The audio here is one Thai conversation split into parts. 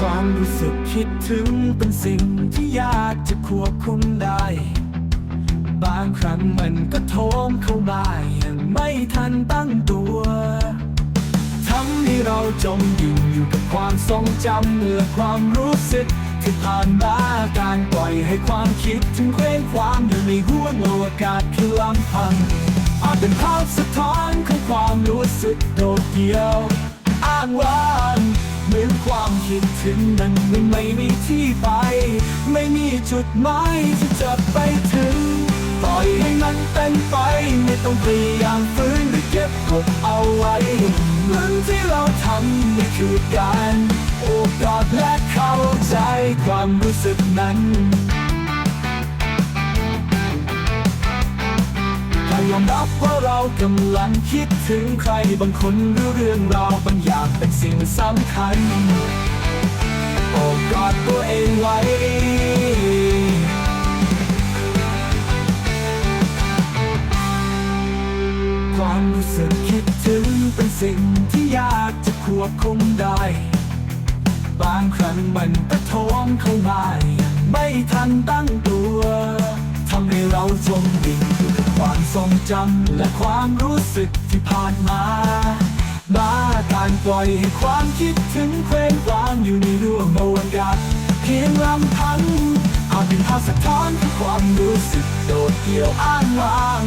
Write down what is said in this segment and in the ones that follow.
ความรู้สึกคิดถึงเป็นสิ่งที่ยากจะควบคุมได้ บางครั้งมันก็โถมเข้ามาอย่างไม่ทันตั้งตัวทำให้เราจมอยู่อยู่กับความทรงจำและความรู้สึกที่ผ่านมาการปล่อยให้ความคิดถึงเคว้งควางอยู่ในห้วงอวกาศเพียงลำพังอาจเป็นภาพสะท้อนของความรู้สึกโดดเดี่ยวอ้างว้าง คิดถึงนั้นมันไม่มีที่ไป ไม่มีจุดหมายที่จะไปถึง ปล่อยให้มันเป็นไป ไม่ต้องพยายามฟื้นหรือเก็บกดเอาไว้เหมือนที่เราทำนี่คือการโอกอดและเข้าใจความรู้สึกนั้นยอมรับว่าเรากำลังคิดถึงใครบางคนหรือเรื่องราวบางอย่างเป็นสิ่งสำคัญ โอบกอดตัวเองไว้ ความรู้สึกคิดถึงเป็นสิ่งที่ยากจะควบคุมได้ บางครั้งมันกระทมเข้ามาไม่ทันตั้งตัวทำให้เราจมดิ่งอยู่กับความทรงจำและความรู้สึกที่ผ่านมา มาการปล่อยให้ความคิดถึงเคว้งคว้างอยู่ในร่วงอวกาศเพียงลำพังอาจเป็นภาพสะท้อนของความรู้สึกโดดเดี่ยวอ้างว้าง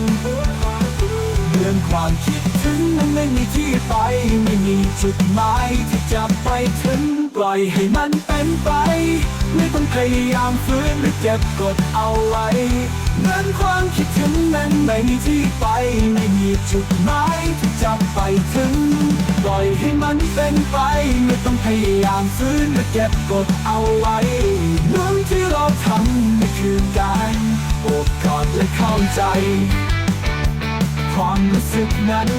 เรื่องความคิดถึงนั้นไม่มีที่ไปไม่มีจุดหมายที่จะไปถึงปล่อยให้มันเป็นไป ไม่ต้องพยายามฟื้นหรือเก็บกดเอาไว้เหมือนความคิดถึงนั้น ไม่มีที่ไปไม่มีจุดหมายที่จะไปถึง ปล่อยให้มันเป็นไป ไม่ต้องพยายามฟื้นหรือเก็บกดเอาไว้เรื่องที่เราทำนี่คือการโอบกอดและเข้าใจ ความรู้สึกนั้น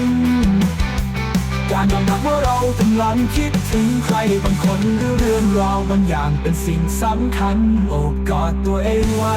การยอมรับว่าเรากำลังคิดถึงใครบางคนหรือเรื่องราวบางอย่างเป็นสิ่งสำคัญ โอบกอดตัวเองไว้